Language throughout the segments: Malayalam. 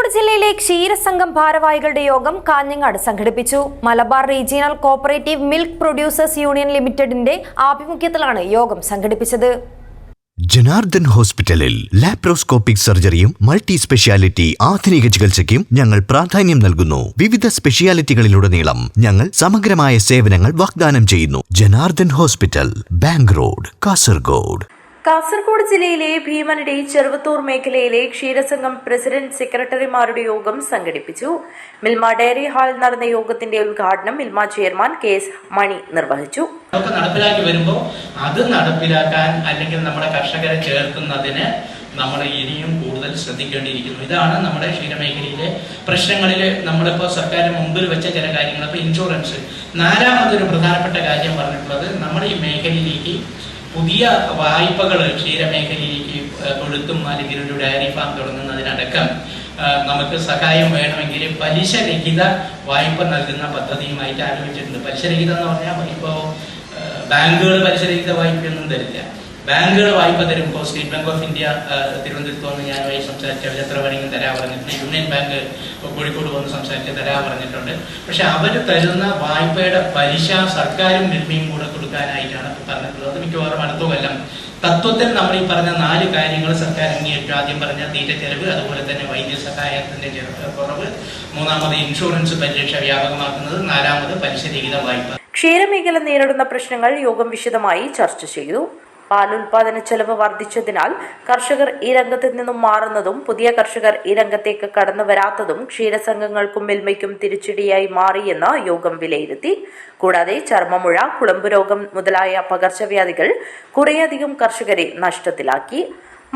കാസർഗോഡ് ജില്ലയിലെ ക്ഷീരസംഘം ഭാരവാഹികളുടെ യോഗം കാഞ്ഞങ്ങാട് സംഘടിപ്പിച്ചു. Malabar regional cooperative milk producers union ലിമിറ്റഡിന്റെ ആഭിമുഖ്യത്തിലാണ് യോഗം സംഘടിപ്പിച്ചത്. ജനാർദ്ദൻ ഹോസ്പിറ്റലിൽ ലാപ്രോസ്കോപ്പിക് സർജറിയും മൾട്ടി സ്പെഷ്യാലിറ്റി ആധുനിക ചികിത്സയ്ക്കും ഞങ്ങൾ പ്രാധാന്യം നൽകുന്നു. വിവിധ സ്പെഷ്യാലിറ്റികളിലുടനീളം ഞങ്ങൾ സമഗ്രമായ സേവനങ്ങൾ വാഗ്ദാനം ചെയ്യുന്നു. Janardhan hospital bank road Kasaragod. Kasaragod ജില്ലയിലെ ഭീമനടി ചെറുവത്തൂർ മേഖലയിലെ ക്ഷീരസംഘം പ്രസിഡന്റ് സെക്രട്ടറിമാരുടെ യോഗം സംഘടിപ്പിച്ചു. മിൽമ ഡയറി ഹാളിൽ നടന്ന യോഗത്തിന്റെ ഉദ്ഘാടനം Milma chairman K S Mani നിർവഹിച്ചു. നടപ്പിലാക്കി വരുമ്പോൾ അത് നടപ്പിലാക്കാൻ അല്ലെങ്കിൽ നമ്മുടെ കർഷകരെ ചേർക്കുന്നതിന് നമ്മൾ ഇനിയും കൂടുതൽ ശ്രദ്ധിക്കേണ്ടിയിരിക്കുന്നു. ഇതാണ് നമ്മുടെ ക്ഷീരമേഖലയിലെ പ്രശ്നങ്ങളിൽ നമ്മളിപ്പോൾ സർക്കാരിന് മുമ്പിൽ വെച്ച ചില കാര്യങ്ങൾ ഇപ്പോൾ ഇൻഷുറൻസ് നാലാമതൊരു പ്രധാനപ്പെട്ട കാര്യം പറഞ്ഞിട്ടുള്ളത് നമ്മുടെ ഈ മേഖലയിലേക്ക് പുതിയ വായ്പകൾ ക്ഷീരമേഖലയിലേക്ക് കൊടുത്തും അല്ലെങ്കിൽ ഒരു ഡയറി ഫാം തുടങ്ങുന്നതിനടക്കം നമുക്ക് സഹായം വേണമെങ്കിൽ പലിശരഹിത വായ്പ നൽകുന്ന പദ്ധതിയുമായിട്ട് ആലോചിച്ചിട്ടുണ്ട്. പലിശരഹിതം എന്ന് പറഞ്ഞാൽ ഇപ്പോൾ ബാങ്കുകൾ പലിശരഹിത വായ്പയൊന്നും തരില്ല. ബാങ്കുകൾ വായ്പ തരുമ്പോൾ സ്റ്റേറ്റ് ബാങ്ക് ഓഫ് ഇന്ത്യ തിരുവനന്തപുരത്ത് വന്ന് ഞാനുമായി സംസാരിച്ച് അവർ എത്ര വേണമെങ്കിലും തരാൻ പറഞ്ഞിട്ടുണ്ട്. യൂണിയൻ ബാങ്ക് കോഴിക്കോട് വന്ന് സംസാരിച്ച് തരാൻ പറഞ്ഞിട്ടുണ്ട്. പക്ഷെ അവർ തരുന്ന വായ്പയുടെ പലിശ സർക്കാരും മിൽമയും കൂടെ കൊടുക്കാനായിട്ടാണ് പറഞ്ഞിട്ടുള്ളത്. മിക്കവാറും അടുത്ത കൊല്ലം. തത്വത്തിൽ നമ്മൾ ഈ പറഞ്ഞ നാല് കാര്യങ്ങൾ സർക്കാർ അംഗീകരിച്ചു. ആദ്യം പറഞ്ഞ തീറ്റ ചെലവ് അതുപോലെ തന്നെ വൈദ്യസഹായത്തിന്റെ ചെലവ് കുറവ്. മൂന്നാമത് ഇൻഷുറൻസ് പരിരക്ഷ വ്യാപകമാക്കുന്നത്. നാലാമത് പലിശ രഹിത വായ്പ. ക്ഷീരമേഖല നേരിടുന്ന പ്രശ്നങ്ങൾ യോഗം വിശദമായി ചർച്ച ചെയ്തു. പാലുൽപാദന ചെലവ് വർദ്ധിച്ചതിനാൽ കർഷകർ ഈ രംഗത്ത് നിന്നും മാറുന്നതും പുതിയ കർഷകർ ഈ രംഗത്തേക്ക് കടന്നു വരാത്തതും ക്ഷീരസംഘങ്ങൾക്കും മിൽമയ്ക്കും തിരിച്ചടിയായി മാറിയെന്ന് യോഗം വിലയിരുത്തി. കൂടാതെ ചർമ്മമുഴ കുളമ്പ് രോഗം മുതലായ പകർച്ചവ്യാധികൾ കുറേയധികം കർഷകരെ നഷ്ടത്തിലാക്കി.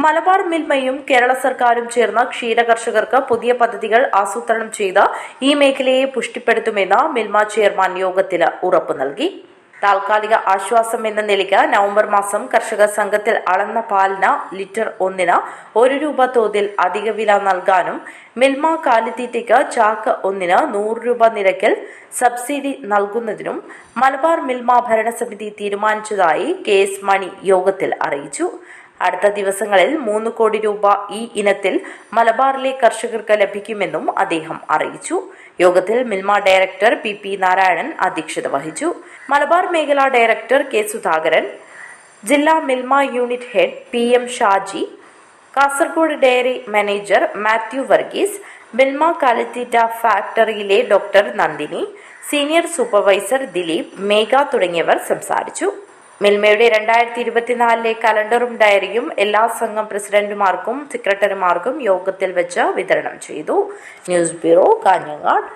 മലബാർ മിൽമയും കേരള സർക്കാരും ചേർന്ന് ക്ഷീര കർഷകർക്ക് പുതിയ പദ്ധതികൾ ആസൂത്രണം ചെയ്ത് ഈ മേഖലയെ പുഷ്ടിപ്പെടുത്തുമെന്ന് മിൽമ ചെയർമാൻ യോഗത്തിൽ ഉറപ്പു നൽകി. താൽക്കാലിക ആശ്വാസം എന്ന നിലയ്ക്ക് നവംബർ മാസം കർഷക സംഘത്തിൽ അളന്ന പാലിന് ലിറ്റർ ഒന്നിന് ഒരു രൂപ തോതിൽ അധിക വില നൽകാനും മിൽമ കാലിത്തീറ്റയ്ക്ക് ചാക്ക് ഒന്നിന് നൂറ് രൂപ നിരക്കിൽ സബ്സിഡി നൽകുന്നതിനും മലബാർ മിൽമ ഭരണസമിതി തീരുമാനിച്ചതായി കെ എസ് മണി യോഗത്തിൽ അറിയിച്ചു. അടുത്ത ദിവസങ്ങളിൽ മൂന്ന് കോടി രൂപ ഈ ഇനത്തിൽ മലബാറിലെ കർഷകർക്ക് ലഭിക്കുമെന്നും അദ്ദേഹം അറിയിച്ചു. യോഗത്തിൽ Milma director P P Narayanan അധ്യക്ഷത വഹിച്ചു. മലബാർ മേഖല ഡയറക്ടർ കെ സുധാകരൻ ജില്ലാ Milma unit head P M Shaji Kasaragod dairy manager Mathew Varghese Milma കാലിത്തീറ്റ ഫാക്ടറിയിലെ doctor Nandini senior supervisor Dileep Megha തുടങ്ങിയവർ സംസാരിച്ചു. മിൽമയുടെ രണ്ടായിരത്തി ഇരുപത്തിനാലിലെ കലണ്ടറും ഡയറിയും എല്ലാ സംഘം പ്രസിഡന്റുമാർക്കും സെക്രട്ടറിമാർക്കും യോഗത്തിൽ വെച്ച് വിതരണം ചെയ്തു. News bureau Kanhangad.